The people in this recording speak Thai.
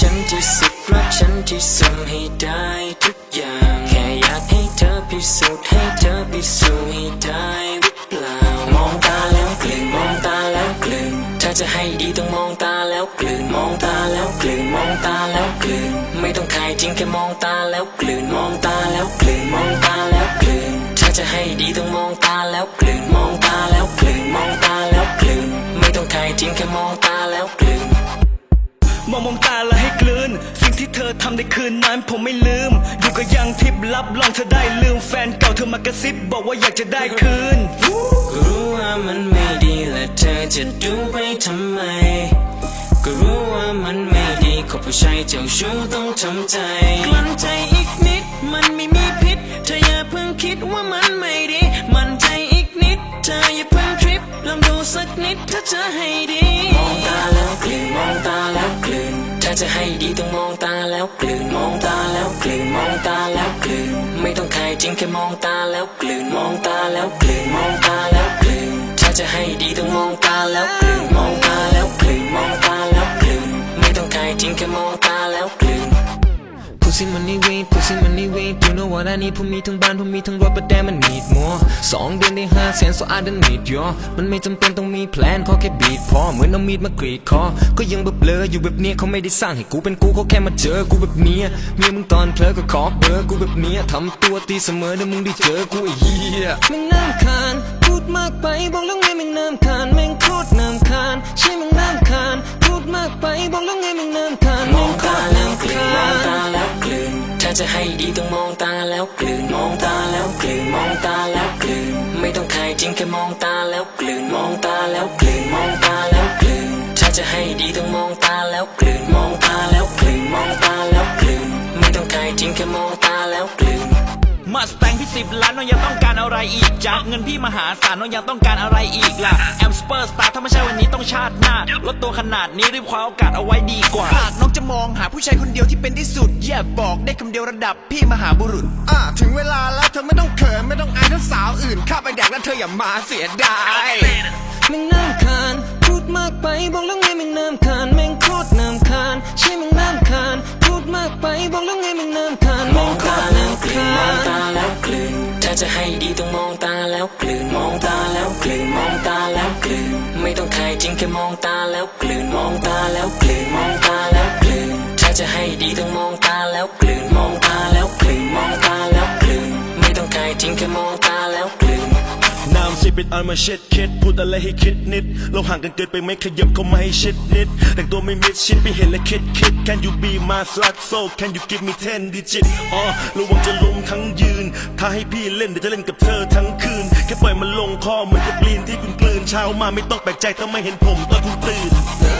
ฉันที่สุดรักฉันที่สุดให้ได้ทุกอย่าง แค่อยากให้เธอพิสูจน์ จะให้ดีต้องมองตาแล้วกลืนมองตาแล้วกลืนมองตาแล้วกลืน ไม่ต้องขายจริงแค่มองตาแล้วกลืนมองตาแล้วกลืนมองตาแล้วกลืน ถ้าจะให้ดีต้องมองตาแล้วกลืนมองตาแล้วกลืนมองตาแล้วกลืน ไม่ต้องขายจริงแค่มองตาแล้วกลืนมองมองตาแล้วให้กลืน สิ่งที่เธอทำในคืนนั้นผมไม่ลืม อยู่กับยังทิพย์ลับลองเธอได้ลืมแฟนเก่าเธอมากระซิบบอกว่าอยากจะได้คืนก็รู้ว่ามันไม่ดีและเธอ จะดูไปทำไม ก็รู้ว่ามันไม่ดีขอผู้ชายเจ้าชู้ต้องทำใจกลั้นใจอีกนิด มันไม่มีพิษเธออย่าเพิ่งคิดว่ามันไม่ดี มันใจอีกนิด เธออย่าเพิ่งทริปลองดูสักนิดถ้าจะให้ดีมองตาแล้วกลืนมองตาแล้วกลืนถ้าจะให้ดีต้องมองตาแล้วกลืนมองตาแล้วกลืนมองตาแล้วกลืนไม่ต้องขายจริงแค่มองตาแล้วกลืนมองตาแล้วกลืนมองตาแล้วกลืนถ้าจะให้ดีต้องมอง แล้วกลืนมองตาแล้วกลืนมองตาแล้วกลืนไม่ต้องขายจริงแค่มองตาแล้วกลืน Pussy money weed pussy money weed you know what I need ผมมีทั้งบ้านผมมีทั้งรถ but damn I need more สองเดือนได้ห้าแสน so I don't need your มันไม่จำเป็นต้องมีแพลนขอแค่บีทพอเหมือนเอามีดมากรีดคอก็ยังเบลออยู่แบบเนี้ยเขาไม่ได้สร้างให้กูเป็นกูเขาแค่มาเจอกูแบบเนี้ยเมียมึงตอนเพลอก็ขอเบอร์กูแบบเนี้ยทำตัวตีเสมอเดี๋ยวมึงได้เจอกูไอ้เหี้ยมึงน้ำคานพูดมากไปบอกแล้วไงมึงน้ำคานแม่งโคตรน้ำคานใช่มึง จะให้ดีต้องมองตาแล้วกลืนมองตาแล้วกลืนมองตาแล้วกลืน ไม่ต้องขายจริงแค่มองตาแล้วกลืนมองตาแล้วกลืนมองตาแล้วกลืน ถ้าจะให้ดีต้องมองตาแล้วกลืนมองตาแล้วกลืนมองตาแล้วกลืน ไม่ต้องขายจริงแค่มองตาแล้วกลืน มาสแตงพี่สิบล้านน้องยังต้องการอะไรอีกจากเงินพี่มหาศาลน้องยังต้องการอะไรอีกล่ะแอมสเปอร์สตาร์ถ้าไม่ใช่วันนี้ต้องชาติหน้าลดตัวขนาดนี้รีบคว้าโอกาสเอาไว้ดีกว่าหากน้องจะมองหาผู้ชายคนเดียวที่เป็นที่สุดอย่าบอกได้คำเดียวระดับพี่มหาบุรุษอ่าถึงเวลาแล้วเธอไม่ต้องเขินไม่ต้องอายถ้าสาวอื่นเข้าไปแดกแล้วเธออย่ามาเสียดายมึงน้ำคานพูดมากไปบอกแล้วไงมึงน้ำคานแม่ จะให้ดีต้องมองตาแล้วกลืนมองตาแล้วกลืนมองตาแล้วกลืน ไม่ต้องขายจริงแค่มองตาแล้วกลืนมองตาแล้วกลืนมองตาแล้วกลืน ถ้าจะให้ดีต้องมองตาแล้วกลืนมองตาแล้วกลืนมองตาแล้วกลืน ไม่ต้องขายจริงแค่มองตาแล้วกลืน นามสิเป็นอันมาเช็ดคิดพูดอะไรให้คิดนิด เราห่างกันเกินไปไหมขยับเข้ามาให้ชิดนิด แต่งตัวไม่มิดชิดไปเห็นและคิดคิด Can you be my slut so Can you give me 10 digit อ๋อระวังจะล้มทั้งยืน ถ้าให้พี่เล่นเดี๋ยวจะเล่นกับเธอทั้งคืน แค่ปล่อยมันลงคอเหมือนกับกลีนที่คุณกลืนเช้ามาไม่ต้องแปลกใจถ้าไม่เห็นผมตอนคุณตื่น